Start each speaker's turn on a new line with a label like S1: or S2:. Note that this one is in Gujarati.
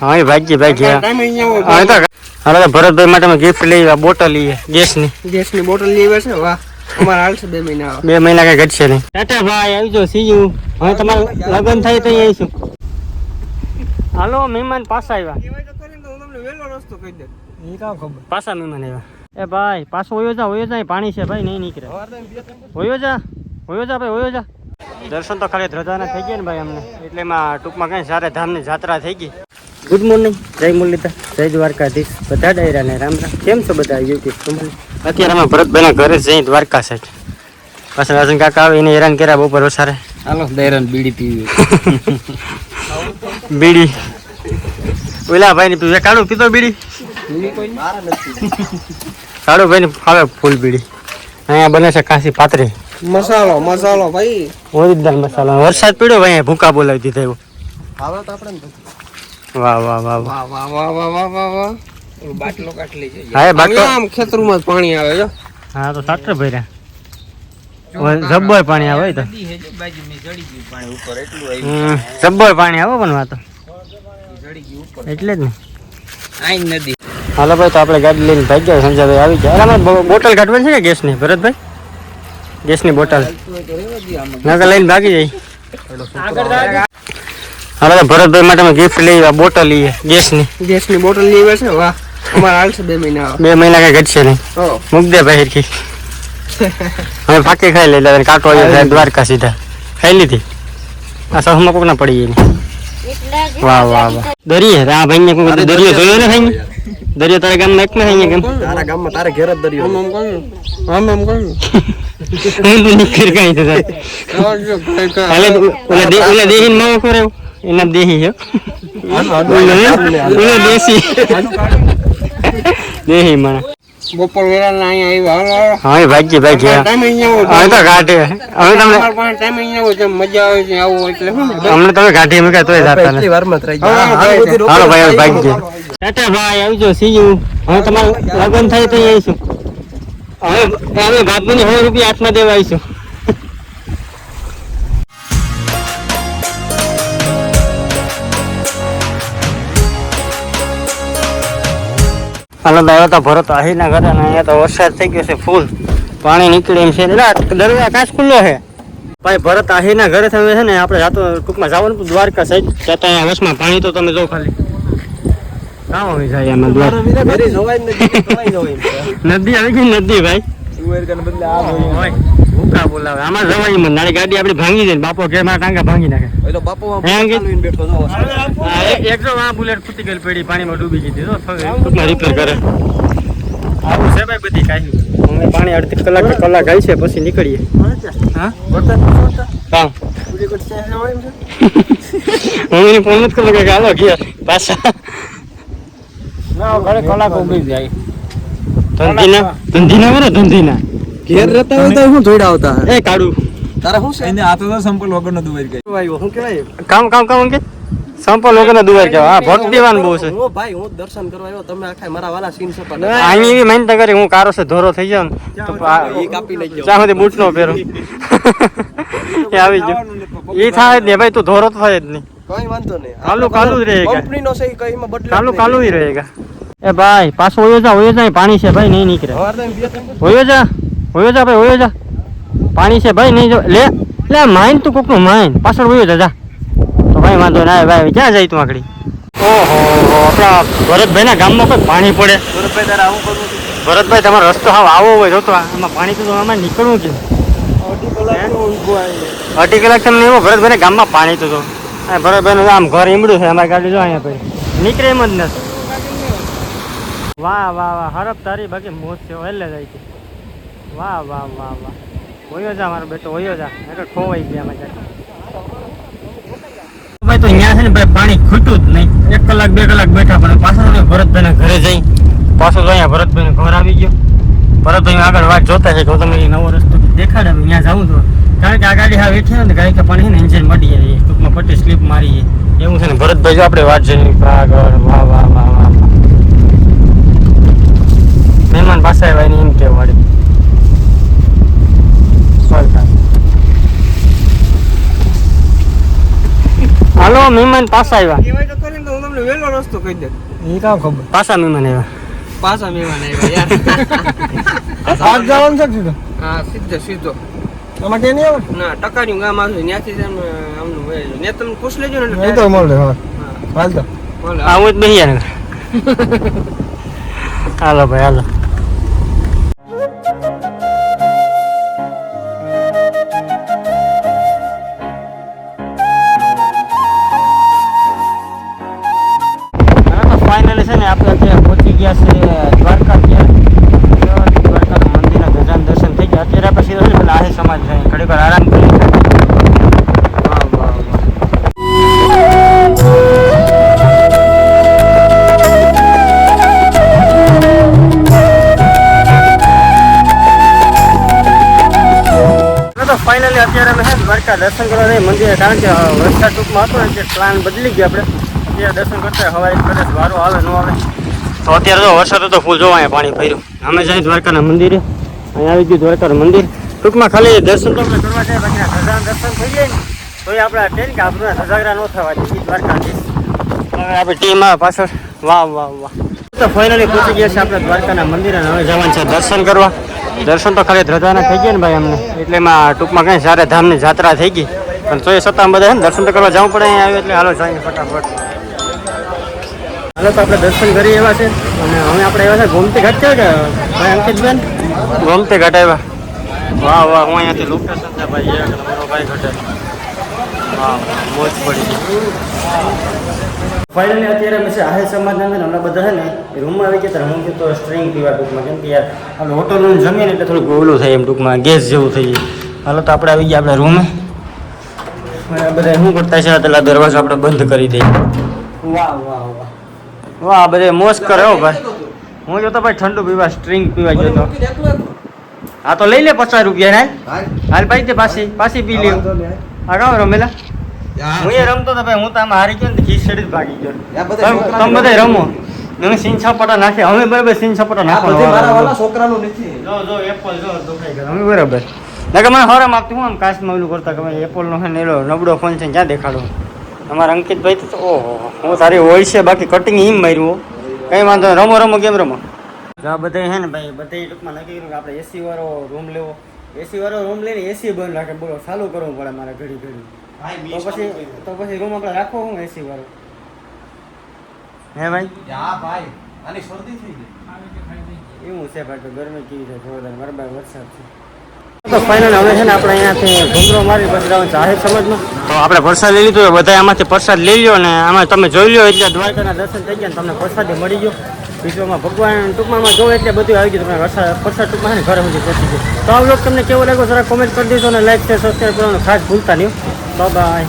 S1: હા ભાગી ભાગી હા હા, તો ભરતભાઈ માટે અમે ગિફ્ટ લઈ આ બોટલ લઈએ ગેસની.
S2: ગેસની બોટલ લેવા છે વાહ. અમારે હાલશે બે મહિના.
S1: બે મહિના કઈ ઘટશે નહીં. ટાટા ભાઈ આવજો સીયુ હવે તમારે લગ્ન થાય તો આવીશું. હાલો મહેમાન પાછા આવ્યા.
S2: વેલો રસ્તો કહી દે
S1: એ કાં ખબર. પાછા મહેમાન આવ્યા. એ ભાઈ પાછો હોયો જા હોયો જા પાણી છે ભાઈ નહીં નીકળે. હોયો જા હોયો જા ભાઈ હોયો જા. દર્શન તો ખાલી ધ્રજાના થઈ ગયા ને ભાઈ અમને. એટલે એમાં ટૂંકમાં કઈ સારે ધામની જાત્રા થઈ ગઈ. ગુડ મોર્નિંગ જય મુરલીતા જય દ્વારકાધીશ. બધા ડાયરા ને રામ રામ. કેમ છો બધા યુટ્યુબ તમને અત્યારે અમે ભરતભાઈના ઘરે જઈ દ્વારકા સાઈડ. પાછળ રાજન કાકા આવે એને હેરાન કર્યા બપોર વસારે.
S2: હાલો દૈરન બીડી પીવી.
S1: બીડી. ઓલા ભાઈ ની કાળું પીતો બીડી? કાળું ભાઈ ને ફાવે ફૂલ બીડી. અહીંયા બને છે કાંસી પાતરી
S2: મસાલો મસાલો ભાઈ.
S1: ઓરિજિનલ મસાલા. વરસાદ પડ્યો ભાઈ અહીંયા ભૂકા બોલાવી દીધા એવું.
S2: આવે તો આપણે
S1: વાહ વાહ વાહ વાહ.
S2: વાહ વાહ વાહ વાહ વાહ વાહ બાટલો કાઢી લેજે
S1: હા, એ બાટલો-
S2: આમ ખેતરમાં જ પાણી આવે જો.
S1: હા તો સાટર ભર્યા. જબ્બર પાણી આવે તો. હમ, જબ્બર પાણી આવે પણ વાતો. એટલે જ ને.
S2: આઈ નદી.
S1: હાલો ભાઈ તો આપણે ગાડી લઈને ભાઈ ગયા સંજયભાઈ આવી ગયા. બોટલ કાઢવાની છે ને? ગેસની ભરતભાઈ? ગેસની બોટલ. નકર લઈને ભાગી જાય. હાલો તો ભરતભાઈ માટે અમે ગિફ્ટ લઈ આ બોટલ લઈએ ગેસની.
S2: ગેસની બોટલ લેવા છે? વાહ અમારે હાલશે બે મહિના.
S1: બે મહિના કઈ ઘટશે નહીં.
S2: હો
S1: મૂક દે ભાઈ હિરકી હવે પાકી ખાઈ લે એટલે કાંટો આવી જાય દ્વારકા સીધા. ખાઈ લીધી. આ સહમાં કોક ના પડી ગઈ વાહ વાહ વાહ. દરિયે આ ભાઈ ને કોઈ દરિયો જોયો ને ભાઈ દરિયો તારા ગામમાં એક માં ભાઈ કેમ
S2: તારા ગામમાં તારે ઘેર જ દરિયો આમ આમ કહ્યું આમ આમ કહ્યું
S1: હું તો નીકળી કઈ તો હાલે ઓલા દે ઓલા દેહી નવો કરે એના દેહી છે ઓલા દેશી દેહી. મને
S2: બપોર વેલા ના અહીંયા આવ્યા.
S1: હા એ ભાગી ભાગી
S2: ટાઈમ અહીંયા
S1: હવે તો ગાંઠે હવે તમને
S2: ટાઈમ અહીંયા હોય મજા આવે છે આવું એટલે
S1: અમને તમે ગાંઠી મૂક્યા તોય જાતા નથી. હાલો ભાઈ હવે ભાગી ગયા ટાટા ભાઈ આવજો સીયુ હવે તમારે લગ્ન થાય તો આવીશું. હવે અમે બાપુની સો રૂપિયા હાથમાં દેવા આવીશું. હાલો આવ્યો તો ભરત આહીના ઘરે અહીંયા તો વરસાદ થઈ ગયો છે ફૂલ. પાણી નીકળી એમ છે. દરવાજા કાચ ખુલ્લો છે. ભાઈ, ભરત આહીના ઘરે તમે છે ને આપણે જાતો ટૂંકમાં જવાનું, દ્વારકા સાઈડ. ત્યાં અહીંયા વસમાં પાણી તો તમે જો ખાલી. કામ એમાં દ્વાર નદી. આવી ગઈ નદી ભાઈ. ભૂકા બોલાવે. આમાં જવાય મને નાળી ગાડી આપડી ભાંગી જાય બાપો કે મારા ટાંગા ભાંગી નાખે? હા, એક- એક જો આ બુલેટ ફૂટી ગયેલી પડી પાણીમાં ડૂબી ગઈ ટૂંકમાં રિપેર કરે. આવું છે ભાઈ બધી કાઈ. અમે પાણી અડધી કલાક કે કલાક આવી છે પછી નીકળીએ. હા? હા. હું ફોન નથી કરું કે હાલો ગયા પાછા.
S2: કલાક ઊભી જાય.
S1: ધંધીના? ધંધીના
S2: ઘેર રહેતા હોય તો શું જોઈડા આવતા.
S1: એ કાઢું
S2: તારે શું છે?
S3: એને આ તો સંપલ વગર નો દુવાઈ ગઈ
S2: ભાઈ શું કહેવાય?
S1: કામ કામ કામ કે સંપલ વગર દુવાર કેવા હા ભોટ દેવાનું બહુ છે.
S2: ઓ ભાઈ હું દર્શન કરવા આવ્યો તમે આખા મારા વાલા સીન સપાટ
S1: અહીં એવી માનતા કરી હું કારો છે ધોરો થઈ જાઉં ને તો
S2: એ કાપી લઈ
S1: બૂટ નો પહેરો. એ આવી ગયો. એ થાય જ નહીં ભાઈ તું ધોરો તો થાય જ નહીં.
S2: કઈ વાંધો નહીં.
S1: કાલુ કાલુ જ રહેગા.
S2: કંપની નો સહી કઈ માં બદલે
S1: કાલુ કાલુ જ રહેગા. એ ભાઈ પાછો ઓયો જા ઓયો જા પાણી છે ભાઈ નહીં નીકળે. ઓયો જા ઓયો જા ભાઈ ઓયો જા. પાણી છે ભાઈ નહીં લે લે માઇન તું કોકનું માઇન. પાછળ ઓયો જા જા. તો ભાઈ વાંધો ના ભાઈ ક્યાં જાય તું આગળી? ઓહો આપણા ભરતભાઈ ના ગામમાં કોઈ પાણી પડે?
S2: ભરતભાઈ તારે આવું કરવું
S1: ભરતભાઈ તમારો રસ્તો હાવ આવો હોય જોતો આમાં પાણી તો આમાં નીકળવું કે
S2: અઢી કલાક
S1: અઢી કલાક તમને એવો ભરતભાઈ ગામમાં પાણી તો ભરતભાઈ આમ ઘર ઈમડું છે, અમારી ગાડી જો અહીંયા ભાઈ નીકળે એમ જ નથી. વાહ વાહ વાહ, હરફ તારી બાકી મોજ છે એટલે જાય છે. વાહ વાહ વાહ વાહ. હોયો જા મારો બેટો, હોયો જા. એટલે ખોવાઈ ગયા અમારી ગાડી ભાઈ, તો અહીંયા છે ને ભાઈ પાણી ખૂટ્યું જ નહીં. એક કલાક, બે કલાક બેઠા પણ પાછા તમે ભરતભાઈના ઘરે જઈ. પાછો તો અહીંયા ભરતભાઈનું ઘર આવી ગયો. ભરતભાઈ આગળ વાત જોતા છે હું નવો રસ્તો દેખાડે ત્યાં જાઉં તો કારણ કે આ ગાડી હા વેઠી હોય ને ગાડી કે પણ છે ને એન્જિન મટી જાય ટૂંકમાં પટ્ટી સ્લીપ મારી એવું છે ને ભરતભાઈ જો આપણે વાત આગળ વાહ વાહ વાહ વાહ. મહેમાન પાસે આવ્યા એની એમ વાળી હાલો મહેમાન પાસા આવ્યા.
S2: કહેવાય કરીને હું તમને વહેલો રસ્તો કહી દે
S3: એ કામ ખબર.
S1: પાછા મહેમાન આવ્યા.
S2: પાછા મહેમાન આવ્યા યાર.
S3: આજ જવાનું છે
S2: હા સીધો સીધો.
S3: આમાં ત્યાં નહીં આવે?
S2: ના ટકાનું ગામ આવ્યું ત્યાંથી જ આમ, આમનું હોય. ને તમને પૂછ લેજો ને
S3: એ તો મળે હા.
S2: હા,
S3: હાલ તો.
S1: આવું જ નહીં હાલો ભાઈ હાલો. ફાઇનલી છે ને આપણે અત્યારે પહોંચી ગયા છે દ્વારકા ત્યાં દ્વારકા મંદિરના ગજાન દર્શન થઈ ગયા અત્યારે આપણે સીધા છે ને સમાજ છે ઘડીક આરામ ફાઇનલી અત્યારે અમે છે દ્વારકા દર્શન કરવા જઈએ મંદિરે, કારણ કે વરસાદ ટૂંકમાં હતો ને પ્લાન બદલી ગયા આપણે. અત્યારે દર્શન કરતા હવારે કદાચ વારો આવે, ન આવે. તો અત્યારે તો વરસાદ હતો, ફૂલ જોવા પાણી ભર્યું. અમે જઈએ દ્વારકાના મંદિરે. અહીંયા આવી ગયું દ્વારકાનું મંદિર. ટૂંકમાં ખાલી દર્શન તો આપણે કરવા જાય, બાકી ધજાના દર્શન થઈ જાય ને તો એ આપણે ટ્રેન કે આપણે ધજાગરા ન થવા દઈએ દ્વારકાધીશ. હવે આપણે ટીમ આવે પાછળ, વાહ વાહ વાહ. તો ફાઇનલી પહોંચી ગયા છે આપણે દ્વારકાના મંદિરે હવે જવાનું છે દર્શન કરવા. દર્શન તો ખાલી ધ્રજાના થઈ ગયા ને ભાઈ અમને. એટલે એમાં ટૂંકમાં કંઈ સારા ધામની જાત્રા થઈ ગઈ, પણ તો એ છતાં બધા દર્શન તો કરવા જવું પડે, અહીંયા આવ્યું એટલે હાલો જઈએ ફટાફટ. હાલો તો આપણે દર્શન કરી એવા છે, અને હવે આપણે એવા છે ગોમતી ઘાટ કે ભાઈ અંકિતબેન? ગોમતી ઘાટ આવ્યા. વાહ વાહ હું અહીંયાથી લોકેશન છે ભાઈ એક નંબરનો ભાઈ ઘટે. વાહ મોજ પડી ગઈ. ફાઇનલી અત્યારે અમે છે આહિર સમાજના અંદર હમણાં બધા છે ને રૂમમાં આવી ગયા ત્યારે હું કીધું તો સ્ટ્રિંગ પીવા ટૂંકમાં કેમ કે યાર આપણે હોટલનું જમીએ એટલે થોડુંક ઓલું થાય એમ ટૂંકમાં ગેસ જેવું થઈ જાય. હાલો તો આપણે આવી ગયા આપણે રૂમે બધા શું કરતા છે? પેલા દરવાજો આપણે બંધ કરી દઈએ. વાહ વાહ વાહ. વાહ બધે મોજ કરે હો ભાઈ. હું જોતો ભાઈ ઠંડુ પીવા સ્ટ્રિંગ પીવા જોતો. તો હા તો લઈ લે પચાસ રૂપિયા ને હાલ. ભાઈ તે પાછી પાછી પી લેવું આ કામ રમેલા હું એ રમતો હતો ભાઈ હું તો આમાં હારી ગયો ને જ ભાગી ગયો. તમે તમે બધા રમો. તમે સીન છપટા નાખે. અમે બરાબર સીન છપટા નાખો
S3: છોકરાનું નથી.
S1: જો જો એપલ જો દુખાઈ ગયો. અમે બરાબર. ના કે મને હરમ આપતી હું આમ કાશમાં ઓલું કરતા કે એપલનો છે ને એલો નબળો ફોન છે ક્યાં દેખાડો? અમારા અંકિતભાઈ તો ઓહો હું તારી હોય છે બાકી કટિંગ હિમ માર્યું હો. કંઈ વાંધો નહીં. રમો રમો કેમ રમો? જો બધા હે ને ભાઈ બધા ટૂંકમાં નક્કી કર્યું કે આપણે એસી વાળો રૂમ લેવો. એસી વાળો રૂમ લઈને એસી બંધ રાખે બોલો ચાલુ કરવું પડે મારે ઘડી ઘડી. તો પછી તો પછી રૂમ આપણે રાખવો હું એસી વાળો? હે ભાઈ?
S3: હા ભાઈ અને શરદી થઈ ગઈ.
S1: એવું છે ભાઈ તો ગરમી કેવી છે જોરદાર મારા બાર વરસાદ છે. તો ફાઇનલ હવે ને આપણે અહીંયાથી ઘૂંઘરો મારી પછી જવાનું સમજમાં? તો આપણે પ્રસાદ લઈ લીધો બધા આમાંથી પ્રસાદ લઈ લ્યો ને આમાં તમે જોઈ લ્યો, એટલે દ્વારકાના દર્શન થઈ ગયા તમને પ્રસાદી મળી ગયો. વિશ્વમાં ભગવાન ટૂંકમાં જોવે એટલે બધું આવી ગયું. તમને વરસાદ પ્રસાદ ટૂંકમાં ને ઘરે સુધી પહોંચી ગયું. તો આ vlog તમને કેવો લાગ્યો, જરા કોમેન્ટ કરી દીધો ને લાઈક છે સબસ્ક્રાઈબ કરવાનું ખાસ ભૂલતા નહીં બાય